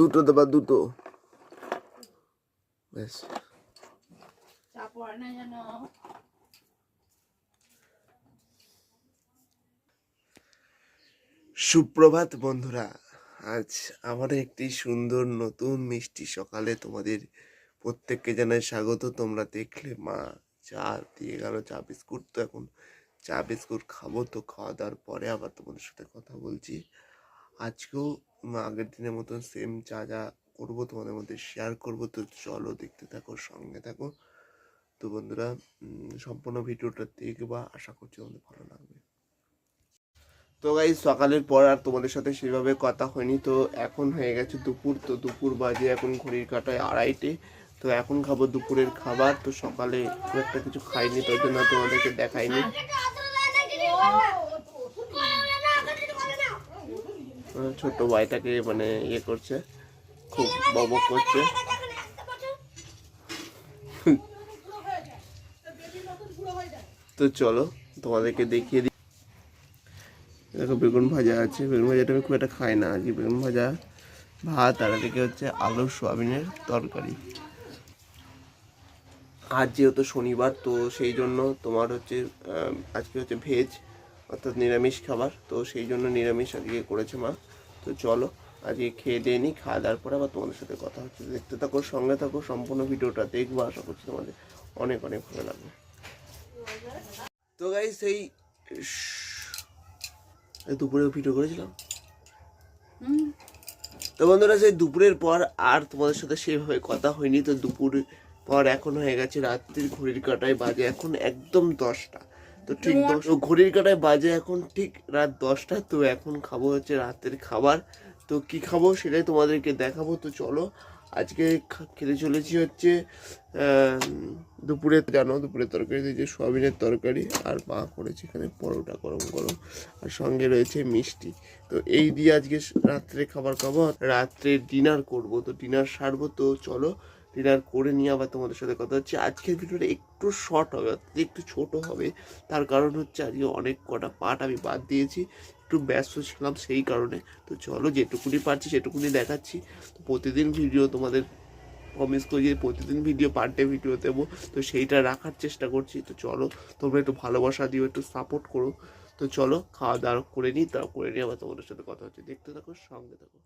দুটো দেবা দুটো। ব্যাস। সুপ্রভাত বন্ধুরা আজ আমার একটি সুন্দর নতুন মিষ্টি সকালে তোমাদের প্রত্যেককে জানাই স্বাগত। তোমরা দেখলে মা চা দিয়ে গেল চা বিস্কুট তো এখন চা বিস্কুট খাব তো খাওয়া দাওয়ার পরে আবার তোমাদের সাথে কথা বলছি। আজকেও আগের দিনের মতন সেম যা যা করব তোমাদের মধ্যে শেয়ার করব তো চলো দেখতে থাকো সঙ্গে থাকো তো বন্ধুরা সম্পূর্ণ ভিডিওটা দেখবা আশা করছি তোমাদের ভালো লাগবে তো গাই সকালের পর আর তোমাদের সাথে সেভাবে কথা হয়নি তো এখন হয়ে গেছে দুপুর তো দুপুর বাজে এখন ঘড়ির কাটায় আড়াইটে তো এখন খাব দুপুরের খাবার তো সকালে খুব একটা কিছু খাইনি তার জন্য তোমাদেরকে দেখাইনি ছোট ভাইটাকে মানে ইয়ে করছে, খুব ববক করছে। তো চলো, তোমাদেরকে দেখিয়ে দিই। দেখো, বেগুন ভাজা আছে। বেগুন ভাজাটা আমি খুব একটা খাই না। আজকে বেগুন ভাজা, ভাত, আর এদিকে হচ্ছে আলু সোয়াবিনের তরকারি। আজ যেহেতু শনিবার, তো সেই জন্য তোমার হচ্ছে আজকে হচ্ছে ভেজ। অর্থাৎ নিরামিষ খাবার। তো সেই জন্য নিরামিষ আজকে করেছে মা। তো চলো আজকে খেয়ে দিয়ে নিই খাওয়া দাওয়ার পরে আবার তোমাদের সাথে কথা হচ্ছে। দেখতে থাকো সঙ্গে থাকো সম্পূর্ণ ভিডিওটা দেখব। আশা করছি তোমাদের অনেক অনেক ভালো লাগবে। তো গাই সেই দুপুরে ভিডিও করেছিলাম। তো বন্ধুরা সেই দুপুরের পর আর তোমাদের সাথে সেভাবে কথা হয়নি। তো দুপুর পর এখন হয়ে গেছে রাত্রির ঘড়ির কাটায় বাজে এখন একদম দশটা। তো ঠিক দশ ঘড়ির কাটায় বাজে এখন ঠিক রাত দশটা তো এখন খাব হচ্ছে রাতের খাবার। তো কি খাব সেটাই তোমাদেরকে দেখাবো তো চলো। আজকে খেতে চলেছি হচ্ছে দুপুরে জানো দুপুরের তরকারি দিয়েছে সোয়াবিনের তরকারি আর মা করেছে এখানে পরোটা গরম গরম আর সঙ্গে রয়েছে মিষ্টি। তো এই দিয়ে আজকে রাত্রে খাবার খাব রাত্রে ডিনার করব তো ডিনার সারবো তো চলো। ডিনার করে নিয়ে আবার তোমাদের সাথে কথা হচ্ছে। আজকের ভিডিওটা একটু শর্ট হবে, অর্থাৎ একটু ছোট হবে। তার কারণ হচ্ছে আজকে অনেক কটা পার্ট আমি বাদ দিয়েছি, একটু ব্যস্ত ছিলাম সেই কারণে। তো চলো যেটুকুনি পারছি সেটুকুনি দেখাচ্ছি। তো প্রতিদিন ভিডিও তোমাদের প্রমিস করি যে প্রতিদিন ভিডিও পার ডে ভিডিও দেবো। তো সেইটা রাখার চেষ্টা করছি। তো চলো তোমরা একটু ভালোবাসা দিও, একটু সাপোর্ট করো। তো চলো খাওয়া দাওয়া করে নিই তা করে নিয়ে আবার তোমাদের সাথে কথা হচ্ছে। দেখতে থাকো, সঙ্গে থাকো।